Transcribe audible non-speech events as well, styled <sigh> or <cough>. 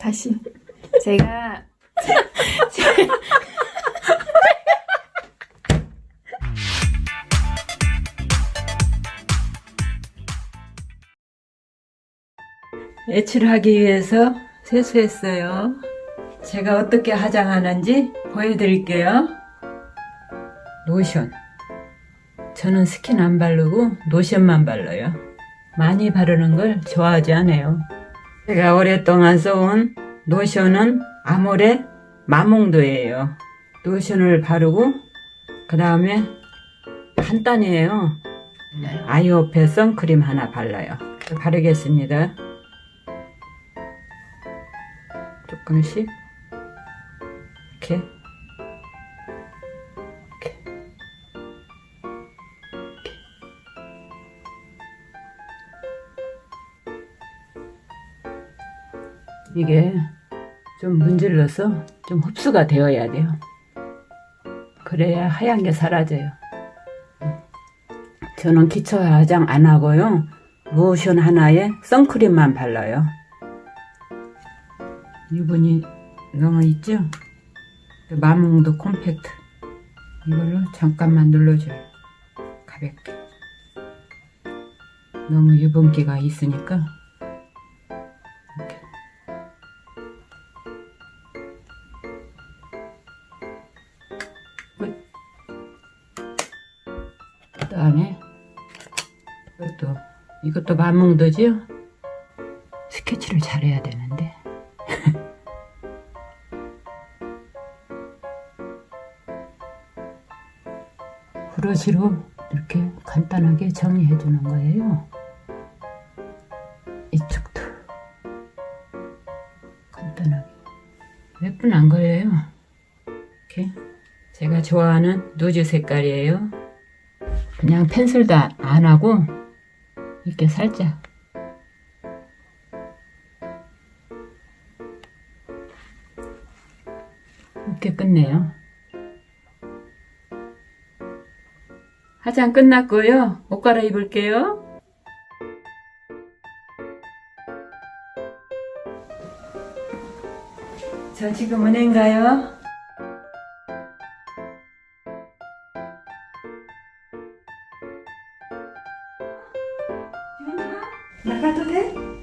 다시. 제가 외출하기 위해서 세수했어요. 제가 어떻게 화장하는지 보여드릴게요. 로션. 저는 스킨 안 바르고 로션만 발라요. 많이 바르는 걸 좋아하지 않아요. 제가 오랫동안 써온 로션은 아모레 마몽도예요. 로션을 바르고 그 다음에 간단해요. 아이오페 선크림 하나 발라요. 바르겠습니다. 조금씩 이렇게 이게 좀 문질러서 좀 흡수가 되어야 돼요. 그래야 하얀 게 사라져요. 저는 기초 화장 안 하고요. 로션 하나에 선크림만 발라요. 유분이 너무 있죠? 그 마몽도 콤팩트 이걸로 잠깐만 눌러줘요 가볍게 너무 유분기가 있으니까 그 다음에 이것도 이것도 마몽도지요? 스케치를 잘해야 되는데 <laughs> 브러쉬로 이렇게 간단하게 정리해 주는 거예요. 이쪽도 간단하게 몇 분 안 걸려요. 이렇게 제가 좋아하는 누즈 색깔이에요. 그냥 펜슬도 안- 안 하고 이렇게 살짝 이렇게 끝내요. 화장 끝났고요. 옷 갈아입을게요. 저 지금 은행 가요. 長門で